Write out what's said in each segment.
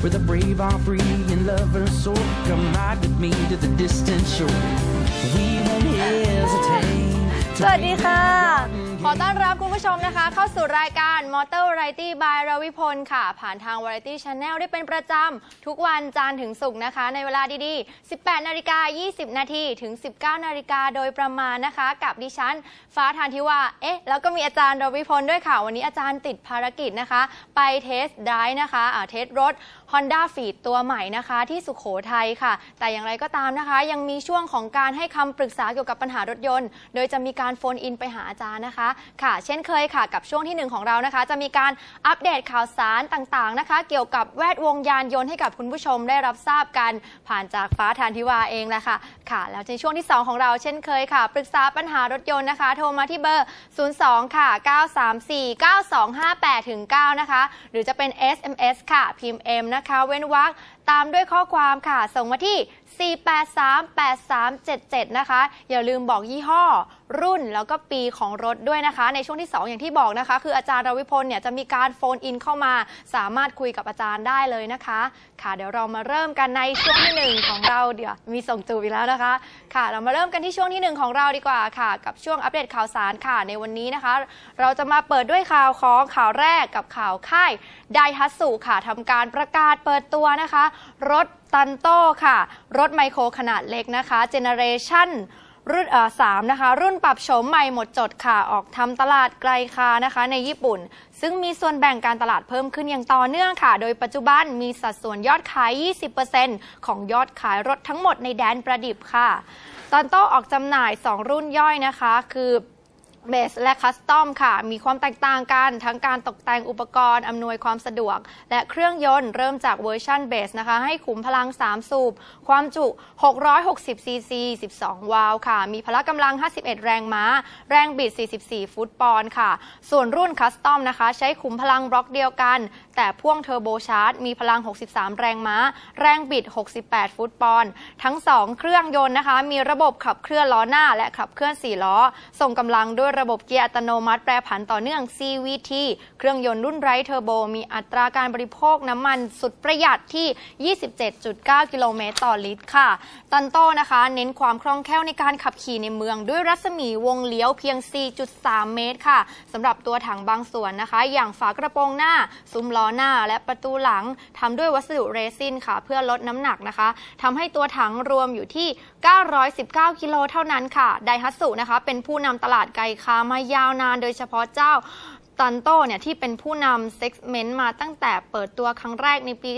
Where the brave are free and lovers soar. Come ride with me to the distant shore. We won't hesitate. ขอต้อนรับคุณผู้ชมนะคะ เข้าสู่รายการ Motor Variety by รวิพลค่ะ ผ่านทาง Variety Channel ได้เป็นประจำ ทุกวันจันทร์ถึงศุกร์นะคะ ในเวลาดีๆ 18 นาฬิกา 20 นาทีถึง 19 นาฬิกาโดยประมาณนะคะ กับดิฉัน ฟ้าทานทิวาเอ๊ะ แล้วก็มีอาจารย์รวิพลด้วยค่ะ วันนี้อาจารย์ติดภารกิจนะคะ ไปเทสไดร์นะคะอ่าเทสรถ Honda f e e d ตัวใหม่นะคะ ที่สุขโขทัยค่ะ แต่อย่างไรก็ตามนะคะ ยังมีช่วงของการให้คำปรึกษาเกี่ยวกับปัญหารถยนต์ โดยจะมีการโฟนอินไปหาอาจารย์นะคะค่ะ เช่นเคยค่ะ กับช่วงที่หนึ่งของเรานะคะ จะมีการอัปเดตข่าวสารต่างๆนะคะ เกี่ยวกับแวดวงยานยนต์ให้กับคุณผู้ชมได้รับทราบกันผ่านจากฟ้าทานทิวาเองแหละค่ะ ค่ะ แล้วในช่วงที่ 2 ของเราเช่นเคยค่ะ ปรึกษาปัญหารถยนต์นะคะ โทรมาที่เบอร์ 02 ค่ะ 934 9258ถึง9นะคะ หรือจะเป็น SMS ค่ะ พิมพ์ M นะคะ เว้นวรรคตามด้วยข้อความค่ะ ส่งมาที่ 4838377 นะคะ อย่าลืมบอกยี่ห้อ รุ่นแล้วก็ปีของรถด้วยนะคะ ในช่วงที่ 2 อย่างที่บอกนะคะ คืออาจารย์รวิพลเนี่ยจะมีการโฟนอินเข้ามา สามารถคุยกับอาจารย์ได้เลยนะคะ ค่ะเดี๋ยวเรามาเริ่มกันในช่วงที่หนึ่งของเราเดี๋ยวมีส่งจูบอีกแล้วนะคะ ค่ะ เรามาเริ่มกันที่ช่วงที่หนึ่งของเราดีกว่าค่ะ กับช่วงอัปเดตข่าวสารค่ะในวันนี้นะคะ เราจะมาเปิดด้วยข่าวของข่าวแรกกับข่าวค่ายไดฮัตสุค่ะทำการประกาศเปิดตัวนะคะ รถตันโต้ค่ะ รถไมโครขนาดเล็กนะคะเจเนเรชั่น รุ่นเอ่อสามนะคะรุ่นปรับโฉมใหม่หมดจดค่ะออกทำตลาดไกลค้านะคะ ในญี่ปุ่น ซึ่งมีส่วนแบ่งการตลาดเพิ่มขึ้นอย่างต่อเนื่องค่ะ โดยปัจจุบันมีสัดส่วนยอดขาย 20%ของยอดขายรถทั้งหมดในแดนประดิบค่ะ ตอนโต้ออกจำหน่าย 2 รุ่นย่อยนะคะ คือ เบสและคัสตอมค่ะ มีความแตกต่างกัน ทั้งการตกแต่งอุปกรณ์ อำนวยความสะดวก และเครื่องยนต์เริ่มจากเวอร์ชันเบสนะคะ ให้ขุมพลัง 3 สูบ ความจุ 660 ซีซี 12 วาล์วค่ะ มีพละกำลัง 51 แรงม้า แรงบิด 44 ฟุตปอนด์ค่ะ ส่วนรุ่นคัสตอมนะคะ ใช้ขุมพลังบล็อกเดียวกัน แต่พ่วงเทอร์โบชาร์จ มีพลัง 63 แรงม้า แรงบิด 68 ฟุตปอนด์ ทั้ง 2 เครื่องยนต์นะคะ มีระบบขับเคลื่อนล้อหน้า และขับเคลื่อน4ล้อ ส่งกำลังด้วยระบบเกียร์อัตโนมัติแปรผันต่อเนื่อง CVT เครื่องยนต์รุ่นไรเทอร์โบ มีอัตราการบริโภคน้ำมันสุดประหยัดที่ 27.9 กิโลเมตรต่อลิตรค่ะ ตันโตนะคะ เน้นความคล่องแคล่วในการขับขี่ในเมือง ด้วยรัศมีวงเลี้ยวเพียง 4.3 เมตรค่ะสำหรับตัวถังบางส่วนนะคะ อย่างฝากระโปรงหน้า ซุ้มล้อหน้า และประตูหลังทำด้วยวัสดุเรซินค่ะ เพื่อลดน้ำหนักนะคะทำให้ตัวถังรวมอยู่ที่ 919 กิโลเท่านั้นค่ะไดฮัตสุนะคะ เป็นผู้นำตลาดไกลคามายาวนานโดยเฉพาะเจ้าตันโตเนี่ยที่เป็นผู้นำเซ็กเมนต์มาตั้งแต่เปิดตัวครั้งแรกในปี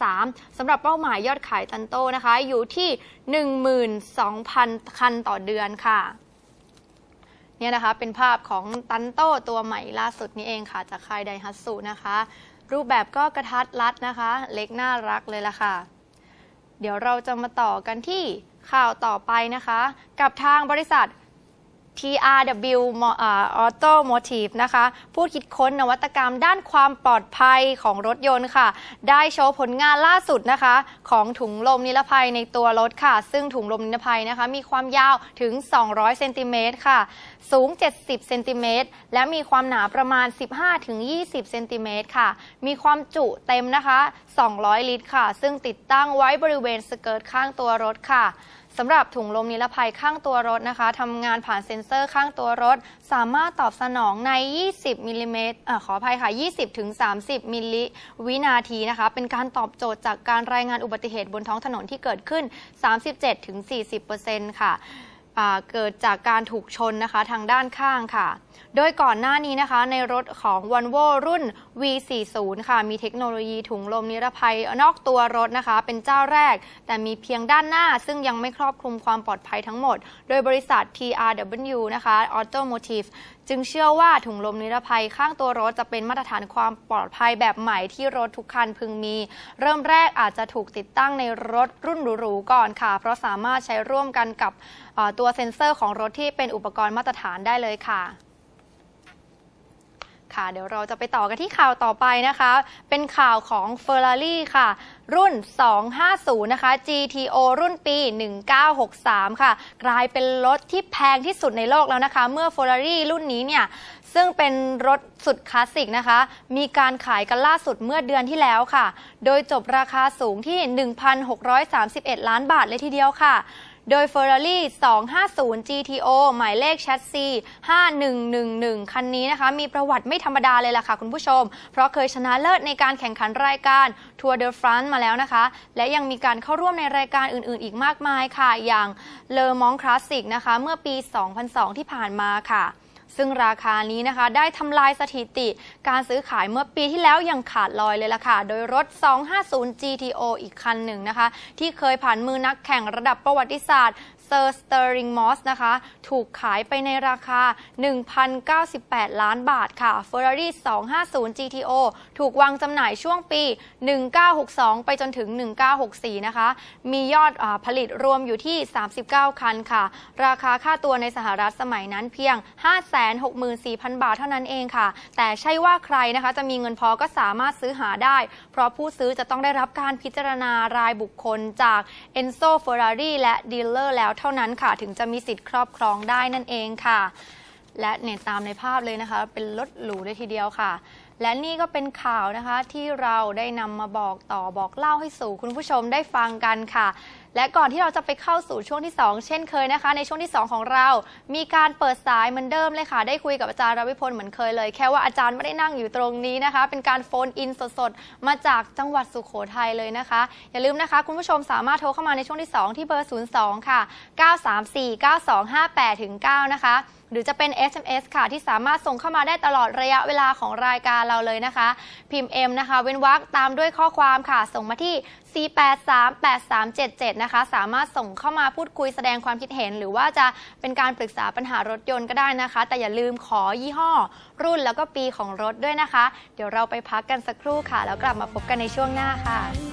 2003 สำหรับเป้าหมายยอดขายตันโตนะคะอยู่ที่ 12,000 คันต่อเดือนค่ะเนี่ยนะคะเป็นภาพของตันโตตัวใหม่ล่าสุดนี้เองค่ะจากค่ายไดฮัตสุนะคะ รูปแบบก็กระทัดรัดนะคะ เล็กน่ารักเลยล่ะค่ะ เดี๋ยวเราจะมาต่อกันที่ข่าวต่อไปนะคะ กับทางบริษัท TRW Mo- อ่า Automotive นะคะ ผู้คิดค้นนวัตกรรมด้านความปลอดภัยของรถยนต์ค่ะ ได้โชว์ผลงานล่าสุดนะคะ ของถุงลมนิรภัยในตัวรถค่ะ ซึ่งถุงลมนิรภัยนะคะ มีความยาวถึง 200 เซนติเมตรค่ะ สูง 70 เซนติเมตร และมีความหนาประมาณ 15-20 เซนติเมตรค่ะ มีความจุเต็มนะคะ 200 ลิตรค่ะ ซึ่งติดตั้งไว้บริเวณสเกิร์ตข้างตัวรถค่ะ สำหรับถุงลมนิรภัยข้างตัวรถนะคะทำงานผ่านเซ็นเซอร์ข้างตัวรถ สามารถตอบสนองใน 20มิลลิเมตรขออภัยค่ะ 20ถึง30มิลลิวินาทีนะคะ เป็นการตอบโจทย์จากการรายงานอุบัติเหตุบนท้องถนนที่เกิดขึ้น 37ถึง40ค่ะอ่า เกิดจากการถูกชนนะคะทางด้านข้างค่ะ โดยก่อนหน้านี้นะคะในรถของ Volvo รุ่น V40 ค่ะ มีเทคโนโลยีถุงลมนิรภัยนอกตัวรถนะคะ เป็นเจ้าแรก แต่มีเพียงด้านหน้า ซึ่งยังไม่ครอบคลุมความปลอดภัยทั้งหมด โดยบริษัท TRW นะคะ Automotive จึงเชื่อว่าถุงลมนิรภัยข้างตัวรถจะเป็นมาตรฐานความปลอดภัยแบบใหม่ที่รถทุกคันพึงมี เริ่มแรกอาจจะถูกติดตั้งในรถรุ่นหรูๆก่อนค่ะ เพราะสามารถใช้ร่วมกันกับตัวเซ็นเซอร์ของรถที่เป็นอุปกรณ์มาตรฐานได้เลยค่ะ ค่ะ เดี๋ยวเราจะไปต่อกันที่ข่าวต่อไปนะคะ เป็นข่าวของ Ferrari ค่ะ รุ่น 250 นะคะ GTO รุ่นปี 1963 ค่ะ กลายเป็นรถที่แพงที่สุดในโลกแล้วนะคะ เมื่อ Ferrari รุ่นนี้เนี่ย ซึ่งเป็นรถสุดคลาสสิกนะคะ มีการขายกันล่าสุดเมื่อเดือนที่แล้วค่ะ โดยจบราคาสูงที่ 1,631 ล้านบาทเลยทีเดียวค่ะ โดย Ferrari 250 GTO หมายเลขแชสซี5111 คันนี้นะคะ มีประวัติไม่ธรรมดาเลยล่ะค่ะคุณผู้ชม เพราะเคยชนะเลิศในการแข่งขันรายการ Tour de France มาแล้วนะคะ และยังมีการเข้าร่วมในรายการอื่นๆ อีกมากมายค่ะ อย่าง Le Mans Classic นะคะ เมื่อปี 2002 ที่ผ่านมาค่ะ ซึ่งราคานี้นะคะได้ทำลายสถิติการซื้อขายเมื่อปีที่แล้วอย่างขาดลอยเลยล่ะค่ะ โดยรถ 250 GTO อีกคันหนึ่งนะคะ ที่เคยผ่านมือนักแข่งระดับประวัติศาสตร์ เซอร์สเตอริงมอสนะคะ ถูกขายไปในราคา 1,098 ล้านบาทค่ะ Ferrari 250 GTO ถูกวางจำหน่ายช่วงปี 1962 ไปจนถึง 1964 นะคะ มียอดอผลิตรวมอยู่ที่ 39 คันค่ะ ราคาค่าตัวในสหรัฐสมัยนั้นเพียง 564,000 บาทเท่านั้นเองค่ะ แต่ใช่ว่าใครนะคะจะมีเงินพอก็สามารถซื้อหาได้ เพราะผู้ซื้อจะต้องได้รับการพิจารณารายบุคคลจาก Enzo Ferrari และดีลเลอร์แล้วเท่านั้นค่ะ ถึงจะมีสิทธิ์ครอบครองได้นั่นเองค่ะ และเนี่ยตามในภาพเลยนะคะ เป็นรถหรูเลยทีเดียวค่ะ และนี่ก็เป็นข่าวนะคะที่เราได้นำมาบอกต่อบอกเล่าให้สู่คุณผู้ชมได้ฟังกันค่ะ และก่อนที่เราจะไปเข้าสู่ช่วงที่ 2 เช่นเคยนะคะ ในช่วงที่ 2 ของเรา มีการเปิดสายเหมือนเดิมเลยค่ะ ได้คุยกับอาจารย์รวิพลเหมือนเคยเลย แค่ว่าอาจารย์ไม่ได้นั่งอยู่ตรงนี้นะคะ เป็นการโฟนอินสดๆ มาจากจังหวัดสุโขทัยเลยนะคะ อย่าลืมนะคะ คุณผู้ชมสามารถโทรเข้ามาในช่วงที่ 2 ที่เบอร์ 02 ค่ะ 934 9258ถึง9นะคะ หรือจะเป็น SMS ค่ะ ที่สามารถส่งเข้ามาได้ตลอดระยะเวลาของรายการเราเลยนะคะ พิมพ์ M นะคะ เว้นวรรคตามด้วยข้อความค่ะ ส่งมาที่ 4838377 นะคะ สามารถส่งเข้ามาพูดคุยแสดงความคิดเห็น หรือว่าจะเป็นการปรึกษาปัญหารถยนต์ก็ได้นะคะ แต่อย่าลืมขอยี่ห้อ รุ่นแล้วก็ปีของรถด้วยนะคะ เดี๋ยวเราไปพักกันสักครู่ค่ะ แล้วกลับมาพบกันในช่วงหน้าค่ะ